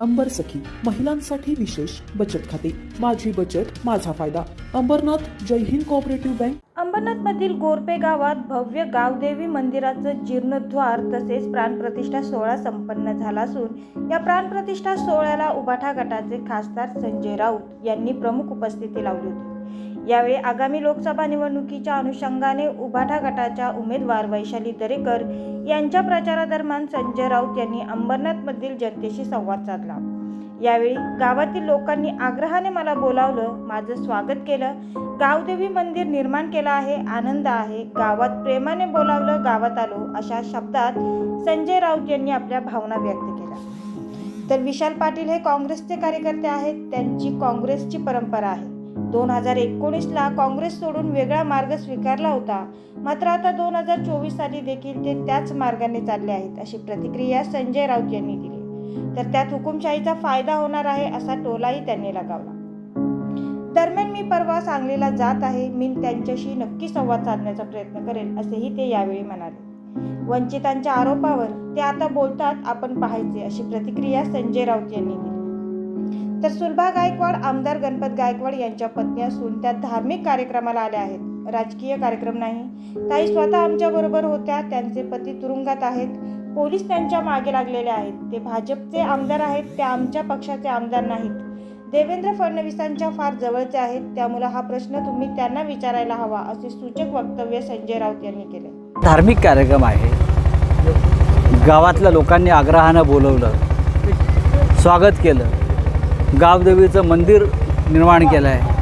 अंबर सखी महिलांसाठी विशेष बचत खाते. माझी बचत माझा फायदा. अंबरनाथ जय हिंद कोऑपरेटिव्ह बँक. अंबरनाथमधील गोरपे गावात भव्य गावदेवी मंदिराचं जीर्णोद्धार तसेच प्राणप्रतिष्ठा सोहळा संपन्न झाला असून या प्राणप्रतिष्ठा सोहळ्याला उबाठा गटाचे खासदार संजय राऊत यांनी प्रमुख उपस्थिती लावली होती. यावेळी आगामी लोकसभा निवडणुकीच्या अनुषंगाने उभाठा गटाच्या उमेदवार वैशाली दरेकर यांच्या प्रचारादरम्यान संजय राऊत यांनी अंबरनाथमधील जनतेशी संवाद साधला. यावेळी गावातील लोकांनी आग्रहाने मला बोलावलं माझं स्वागत केलं गावदेवी मंदिर निर्माण केलं आहे आनंद आहे गावात प्रेमाने बोलावलं गावात आलो अशा शब्दात संजय राऊत यांनी आपल्या भावना व्यक्त केल्या. तर विशाल पाटील हे काँग्रेसचे कार्यकर्ते आहेत त्यांची काँग्रेसची परंपरा आहे. दोन हजार एकोणीसला काँग्रेस सोडून वेगळा मार्ग स्वीकारला होता. मात्र आता दोन हजार चोवीस साली देखील ते त्याच मार्गाने चालले आहेत अशी प्रतिक्रिया संजय राऊत यांनी दिली. तर त्यात हुकुमशाहीचा फायदा होणार आहे असा टोलाही त्यांनी लगावला. दरम्यान मी परवा सांगलीला जात आहे मी त्यांच्याशी नक्की संवाद साधण्याचा प्रयत्न करेल असेही ते यावेळी म्हणाले. वंचितांच्या आरोपावर ते आता बोलतात आपण पाहायचे अशी प्रतिक्रिया संजय राऊत यांनी दिली. तर सुलभा गायकवाड आमदार गणपत गायकवाड यांच्या पत्नी असून त्या धार्मिक कार्यक्रमाला आल्या आहेत. राजकीय कार्यक्रम नाही. ताई स्वतः आमच्या बरोबर होत्या. त्यांचे पती तुरुंगात आहेत. पोलीस त्यांच्या मागे लागलेले आहेत. ते भाजपचे आमदार आहेत. ते आमच्या पक्षाचे आमदार नाहीत. देवेंद्र फडणवीसांच्या फार जवळचे आहेत. त्यामुळे हा प्रश्न तुम्ही त्यांना विचारायला हवा असे सूचक वक्तव्य संजय राऊत यांनी केले. धार्मिक कार्यक्रम आहे. गावातल्या लोकांनी आग्रहानं बोलवलं. स्वागत केलं. गावदेवीचं मंदिर निर्माण केलं आहे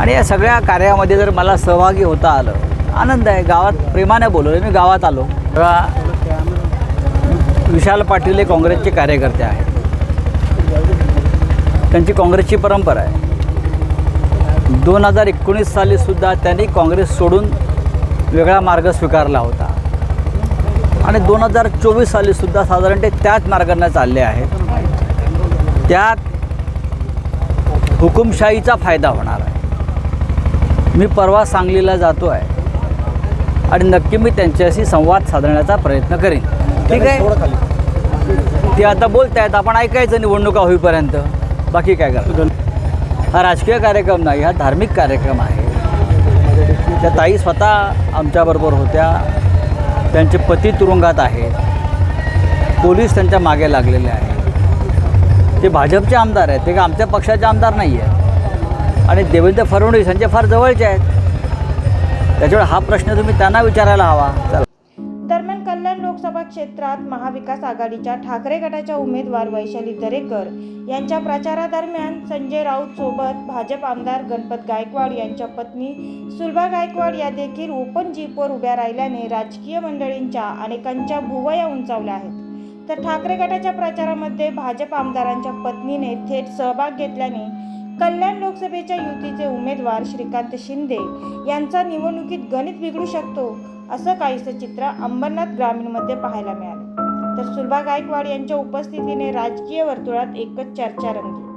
आणि या सगळ्या कार्यामध्ये जर मला सहभागी होता आलं आनंद आहे. गावात प्रेमाने बोलवलं. मी गावात आलो. तेव्हा विशाल पाटील हे काँग्रेसचे कार्यकर्ते आहेत. त्यांची काँग्रेसची परंपरा आहे. दोन हजार एकोणीस सालीसुद्धा त्यांनी काँग्रेस सोडून वेगळा मार्ग स्वीकारला होता. आणि दोन हजार चोवीस सालीसुद्धा साधारण ते त्याच मार्गाने चालले आहेत. त्यात हुकुमशाहीचा फायदा होणार आहे. मी परवा सांगलीला जातो आहे आणि नक्की मी त्यांच्याशी संवाद साधण्याचा प्रयत्न करीन. ठीक आहे? ते आता बोलत आहेत आपण ऐकायचं निवडणुका होईपर्यंत. बाकी काय करा हा राजकीय कार्यक्रम नाही हा धार्मिक कार्यक्रम आहे. त्या ताई स्वतः आमच्याबरोबर होत्या. त्यांचे पती तुरुंगात आहेत. पोलीस त्यांच्या मागे लागलेले आहेत. ते भाजपचे आमदार आहेत ते का आमच्या पक्षाचे आमदार नाही आहेत. आणि देवेंद्र फडणवीस यांचे फार जवळचे आहेत. त्याच्यामुळे हा प्रश्न तुम्ही त्यांना विचारायला हवा. चला. दरम्यान कल्याण लोकसभा क्षेत्रात महाविकास आघाडीच्या ठाकरे गटाच्या उमेदवार वैशाली दरेकर यांच्या प्रचारादरम्यान संजय राऊत सोबत भाजप आमदार गणपत गायकवाड यांच्या पत्नी सुलभा गायकवाड या देखील ओपन जीपवर उभ्या राहिल्याने राजकीय मंडळींच्या अनेकांच्या भुवया उंचावल्या आहेत. तर ठाकरे गटाच्या प्रचारामध्ये भाजप आमदारांच्या पत्नीने थेट सहभाग घेतल्याने कल्याण लोकसभेच्या युतीचे उमेदवार श्रीकांत शिंदे यांचा निवडणुकीत गणित बिघडू शकतो असं काहीसं चित्र अंबरनाथ ग्रामीणमध्ये पाहायला मिळालं. तर सुलभा गायकवाड यांच्या उपस्थितीने राजकीय वर्तुळात एकच चर्चा रंगली.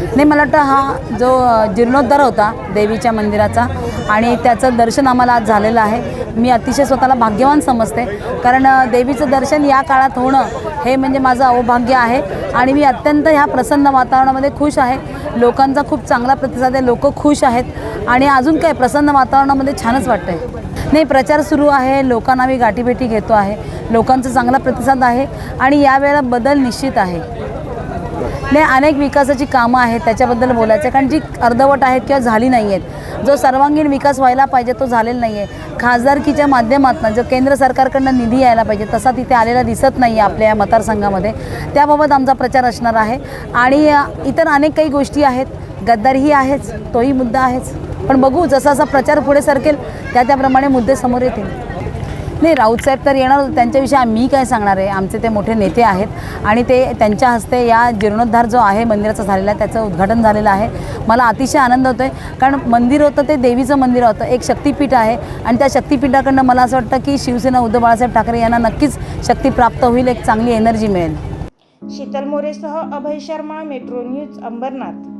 नाही मला वाटतं हा जो जीर्णोद्धार होता देवीच्या मंदिराचा आणि त्याचं दर्शन आम्हाला आज झालेलं आहे. मी अतिशय स्वतःला भाग्यवान समजते. कारण देवीचं दर्शन या काळात होणं हे म्हणजे माझं अवभाग्य आहे आणि मी अत्यंत ह्या प्रसन्न वातावरणामध्ये खुश आहे. लोकांचा खूप चांगला प्रतिसाद आहे. लोक खुश आहेत आणि अजून काय प्रसन्न वातावरणामध्ये छानच वाटतं आहे नाही प्रचार सुरू आहे. लोकांना मी गाठीभेटी घेतो आहे. लोकांचा चांगला प्रतिसाद आहे आणि यावेळेला बदल निश्चित आहे. नाही अनेक विकासाची कामं आहेत त्याच्याबद्दल बोलायचं आहे. कारण जी अर्धवट आहेत किंवा झाली नाही आहेत जो सर्वांगीण विकास व्हायला पाहिजे तो झालेला नाही आहे. खासदारकीच्या माध्यमातून जो केंद्र सरकारकडनं निधी यायला पाहिजे तसा तिथे आलेला दिसत नाही आहे आपल्या या मतदारसंघामध्ये. त्याबाबत आमचा प्रचार असणार आहे. आणि इतर अनेक काही गोष्टी आहेत. गद्दारीही आहेच तोही मुद्दा आहेच. पण बघू जसा जसा प्रचार पुढे सरकेल त्या त्याप्रमाणे मुद्दे समोर येतील. नाही राऊत साहेब तर येणार त्यांच्याविषयी आम्ही काय सांगणार आहे? आमचे ते मोठे नेते आहेत आणि ते त्यांच्या हस्ते या जीर्णोद्धार जो आहे मंदिराचा झालेला आहे त्याचं उद्घाटन झालेलं आहे. मला अतिशय आनंद होतो आहे कारण मंदिर होतं ते देवीचं मंदिर होतं. एक शक्तिपीठ आहे आणि त्या शक्तिपीठाकडनं मला असं वाटतं की शिवसेना उद्धव बाळासाहेब ठाकरे यांना नक्कीच शक्ती प्राप्त होईल एक चांगली एनर्जी मिळेल. शीतल मोरेसह अभय शर्मा मेट्रो न्यूज अंबरनाथ.